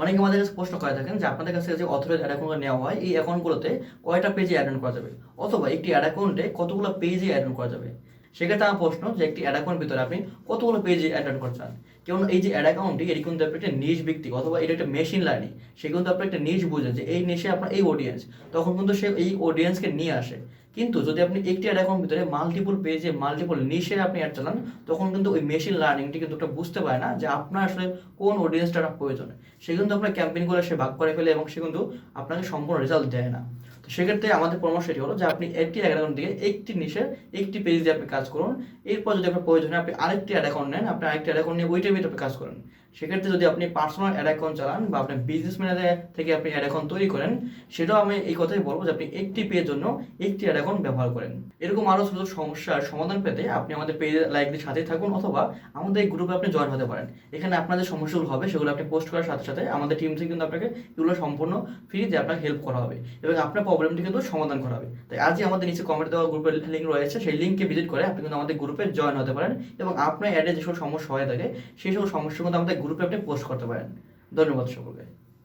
অনেকে আমাদের কাছে প্রশ্ন করে থাকেন যে আপনাদের কাছে যে অথরাইজ অ্যাড অ্যাকাউন্ট নেওয়া হয়, এই অ্যাকাউন্টগুলোতে কয়টা পেজে অ্যাড করা যাবে? অথবা একটি অ্যাড অ্যাকাউন্টে কতগুলো পেজে অ্যাড করা যাবে? সেক্ষেত্রে আমার প্রশ্ন যে একটি অ্যাড অ্যাকাউন্ট ভিতরে আপনি কতগুলো পেজে অ্যাড করতে চান? কেন এই যে অ্যাড অ্যাকাউন্টটি এটি কিন্তু আপনি একটা নিজ ব্যক্তি অথবা এটা একটা মেশিন লার্নিং সে কিন্তু আপনি একটা নিজ বুঝে যে এই নিশে আপনার এই অডিয়েন্স তখন কিন্তু সে এই অডিয়েন্সকে নিয়ে আসে। কিন্তু যদি আপনি একটি অ্যাড অ্যাকাউন্ট ভিতরে মাল্টিপল পেজে মাল্টিপল নিশে আপনি অ্যাড চালান, তখন কিন্তু ওই মেশিন লার্নিংটি কিন্তু একটা বুঝতে পারে না যে আপনার আসলে কোন অডিয়েন্সটা প্রয়োজন। সে কিন্তু আপনার ক্যাম্পেইন করে সে ভাগ করে ফেলে এবং সে কিন্তু আপনাকে সম্পূর্ণ রেজাল্ট দেয় না। তো সেক্ষেত্রে আমাদের পরামর্শ এটি হলো যে আপনি একটি অ্যাড অ্যাকাউন্ট দিয়ে একটি নিশে একটি পেজ দিয়ে আপনি কাজ করুন। এরপর যদি আপনার প্রয়োজন হয়, আপনি আরেকটি অ্যাড অ্যাকাউন্ট নেন, আপনি আরেকটি অ্যাড অ্যাকাউন্ট নিয়ে ওইটার ভিতরে আপনি কাজ করেন। সেক্ষেত্রে যদি আপনি পার্সোনাল অ্যাড অ্যাকাউন্ট চালান বা আপনি বিজনেস ম্যানেজার থেকে আপনি অ্যাড অ্যাকাউন্ট তৈরি করেন, সেটাও আমি এই কথাই বলব যে আপনি একটি পেজের জন্য একটি অ্যাড অ্যাকাউন্ট ব্যবহার করেন। এরকম আরও ছোট সমস্যার সমাধান পেতে আপনি আমাদের পেজ লাইকদের সাথেই থাকুন অথবা আমাদের এই গ্রুপে আপনি জয়েন হতে পারেন। এখানে আপনাদের সমস্যাগুলো হবে, সেগুলো আপনি পোস্ট করার সাথে সাথে আমাদের টিম থেকে কিন্তু আপনাকে এগুলো সম্পূর্ণ ফ্রিতে আপনাকে হেল্প করা হবে এবং আপনার প্রবলেমটি কিন্তু সমাধান করা হবে। তাই আজই আমাদের নিচে কমেন্ট দেওয়া গ্রুপের লিঙ্ক রয়েছে, সেই লিঙ্কে ভিজিট করে আপনি কিন্তু আমাদের গ্রুপে জয়েন হতে পারেন এবং আপনার অ্যাডে যেসব সমস্যা হয়ে থাকে, সেই সব সমস্যা কিন্তু আমাদের গ্রুপে আপনি পোস্ট করতে পারেন। ধন্যবাদ সকলকে।